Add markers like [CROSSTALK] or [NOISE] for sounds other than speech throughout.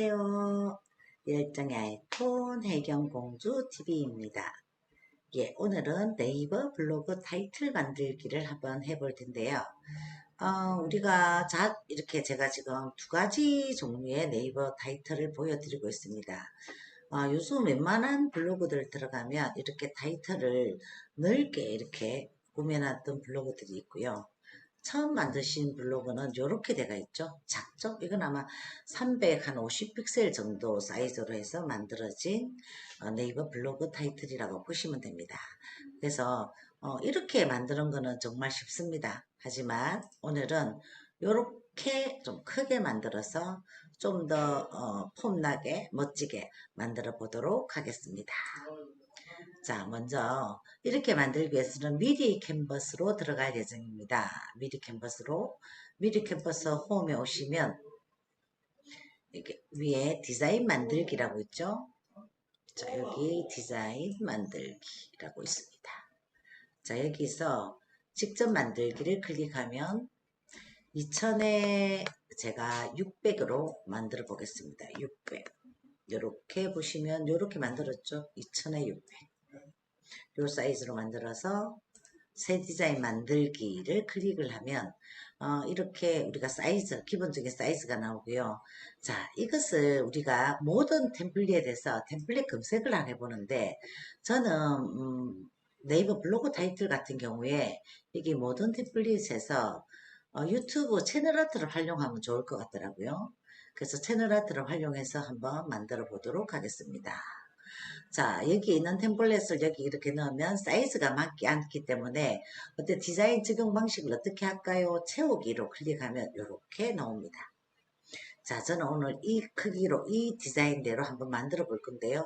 안녕하세요. 열정의 아이콘 해경공주 TV입니다. 예, 오늘은 네이버 블로그 타이틀 만들기를 한번 해볼 텐데요. 어, 우리가 자, 이렇게 제가 지금 두 가지 종류의 네이버 타이틀을 보여드리고 있습니다. 어, 요즘 웬만한 블로그들 들어가면 이렇게 타이틀을 넓게 이렇게 꾸며놨던 블로그들이 있고요. 처음 만드신 블로그는 이렇게 돼가 있죠. 작죠? 이건 아마 350 픽셀 정도 사이즈로 해서 만들어진 어, 네이버 블로그 타이틀이라고 보시면 됩니다. 그래서 어, 이렇게 만드는 거는 정말 쉽습니다. 하지만 오늘은 이렇게 좀 크게 만들어서 좀더 어, 폼나게 멋지게 만들어 보도록 하겠습니다. 자, 먼저 이렇게 만들기 위해서는 미리 캔버스로 들어갈 예정입니다. 미리 캔버스로 미리 캔버스 홈에 오시면 이렇게 위에 디자인 만들기라고 있죠. 자, 여기 디자인 만들기라고 있습니다. 자, 여기서 직접 만들기를 클릭하면 2000에 제가 600으로 만들어 보겠습니다. 600. 이렇게 보시면 이렇게 만들었죠. 2000에 600. 요 사이즈로 만들어서 새 디자인 만들기를 클릭을 하면 어, 이렇게 우리가 사이즈 기본적인 사이즈가 나오고요. 자 이것을 우리가 모든 템플릿에서 템플릿 검색을 안 해보는데 저는 음, 네이버 블로그 타이틀 같은 경우에 이게 모든 템플릿에서 어, 유튜브 채널 아트를 활용하면 좋을 것 같더라고요. 그래서 채널 아트를 활용해서 한번 만들어 보도록 하겠습니다 자 여기 있는 템플릿을 여기 이렇게 넣으면 사이즈가 맞지 않기 때문에 어때 디자인 적용 방식을 어떻게 할까요? 채우기로 클릭하면 이렇게 나옵니다. 자 저는 오늘 이 크기로 이 디자인대로 한번 만들어 볼 건데요.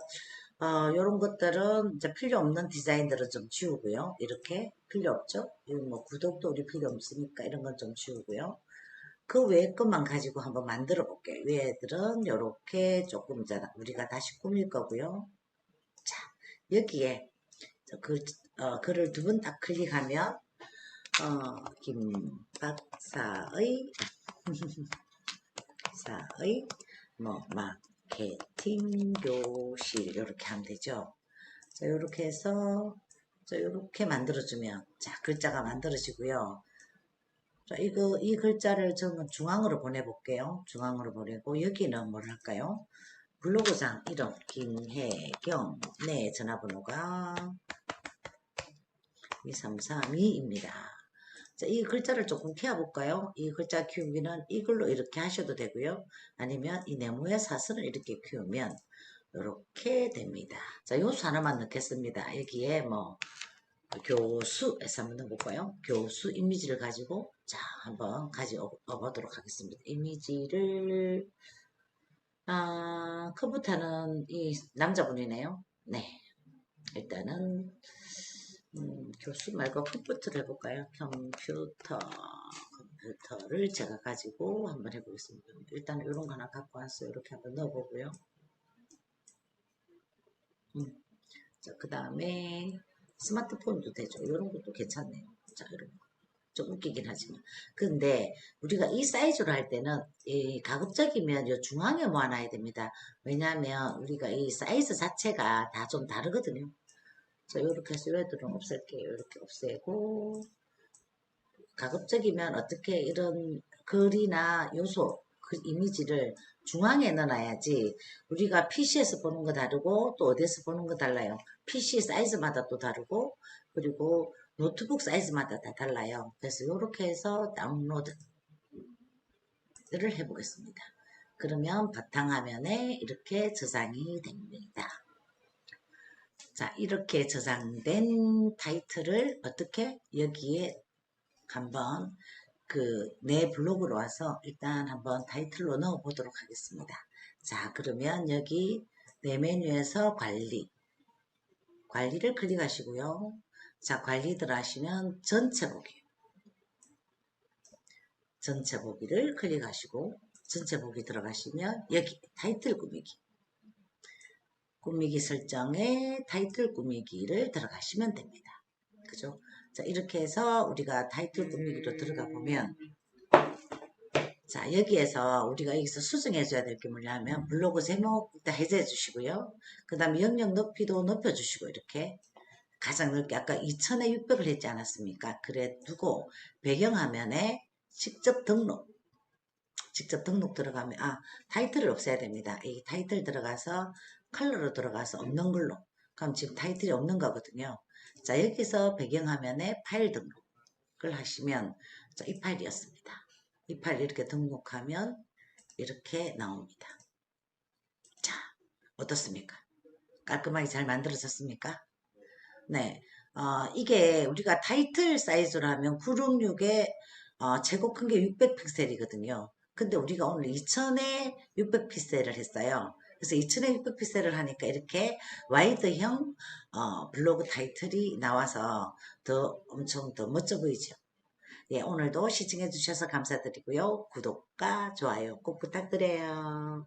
어, 이런 것들은 이제 필요 없는 디자인들은 좀 지우고요. 이렇게 필요 없죠? 뭐 구독도 우리 필요 없으니까 이런 건 좀 지우고요. 그 외의 것만 가지고 한번 만들어 볼게요. 위에들은 이렇게 조금 이제 우리가 다시 꾸밀 거고요. 자, 여기에 그, 어, 글을 두번딱 클릭하면 어, 김 박사의 [LAUGHS] 사의 뭐 마케팅 교실 이렇게 하면 되죠. 자, 이렇게 해서 자, 이렇게 만들어주면 자 글자가 만들어지고요. 자, 이거 이 글자를 저는 중앙으로 보내볼게요. 중앙으로 보내고 여기는 뭘 할까요? 블로그장 이름 김혜경 네 전화번호가 2332입니다. 자, 이 글자를 조금 키워볼까요? 이 글자 키우기는 이걸로 이렇게 하셔도 되고요. 아니면 이 네모의 사선을 이렇게 키우면 이렇게 됩니다. 자, 요수 하나만 넣겠습니다. 여기에 뭐 교수에서 한번 넣어볼까요? 교수 이미지를 가지고 자 한번 가지고 보도록 하겠습니다. 이미지를 아, 컴퓨터는 이 남자분이네요. 네. 일단은 음, 교수 말고 컴퓨터를 해볼까요? 컴퓨터 컴퓨터를 제가 가지고 한번 해보겠습니다. 일단 이런 거 하나 갖고 왔어요. 이렇게 한번 넣어보고요. 음. 자, 그 다음에 스마트폰도 되죠. 이런 것도 괜찮네요. 자, 이런 거. 좀 웃기긴 하지만. 근데 우리가 이 사이즈로 할 때는 이 가급적이면 요 중앙에 모아놔야 됩니다. 왜냐하면 우리가 이 사이즈 자체가 다 좀 다르거든요. 자, 이렇게 해서 얘들은 없앨게요. 이렇게 없애고 가급적이면 어떻게 이런 글이나 요소, 그 이미지를 중앙에 넣어놔야지 우리가 PC에서 보는 거 다르고 또 어디서 보는 거 달라요. PC 사이즈마다 또 다르고 그리고 노트북 사이즈마다 다 달라요. 그래서 이렇게 해서 다운로드를 해보겠습니다. 그러면 바탕화면에 이렇게 저장이 됩니다. 자 이렇게 저장된 타이틀을 어떻게 여기에 한번 그 내 블로그로 와서 일단 한번 타이틀로 넣어 보도록 하겠습니다. 자 그러면 여기 내 메뉴에서 관리 관리를 클릭하시고요. 자, 관리들 하시면 전체 보기. 전체 보기를 클릭하시고 전체 보기 들어가시면 여기 타이틀 꾸미기. 꾸미기 설정에 타이틀 꾸미기를 들어가시면 됩니다. 그죠? 자, 이렇게 해서 우리가 타이틀 꾸미기로 들어가 보면 자, 여기에서 우리가 여기서 수정해 줘야 될 게 뭐냐면 블로그 제목 일단 해제해 주시고요. 그 다음에 영역 높이도 높여 주시고 이렇게 가장 넓게 아까 2000에 600을 했지 않았습니까? 그래 두고 배경화면에 직접 등록 직접 등록 들어가면 아 타이틀을 없애야 됩니다. 이 타이틀 들어가서 컬러로 들어가서 없는 걸로 그럼 지금 타이틀이 없는 거거든요. 자 여기서 배경화면에 파일 등록을 하시면 자, 이 파일이었습니다. 이 파일 이렇게 등록하면 이렇게 나옵니다. 자 어떻습니까? 깔끔하게 잘 만들어졌습니까? 네, 어, 이게 우리가 타이틀 사이즈로 하면 966에 어, 제곱 큰 게 600픽셀이거든요. 근데 우리가 오늘 2000에 600픽셀을 했어요. 그래서 2000에 600픽셀을 하니까 이렇게 와이드형 어, 블로그 타이틀이 나와서 더 엄청 더 멋져 보이죠. 예, 오늘도 시청해 주셔서 감사드리고요. 구독과 좋아요 꼭 부탁드려요.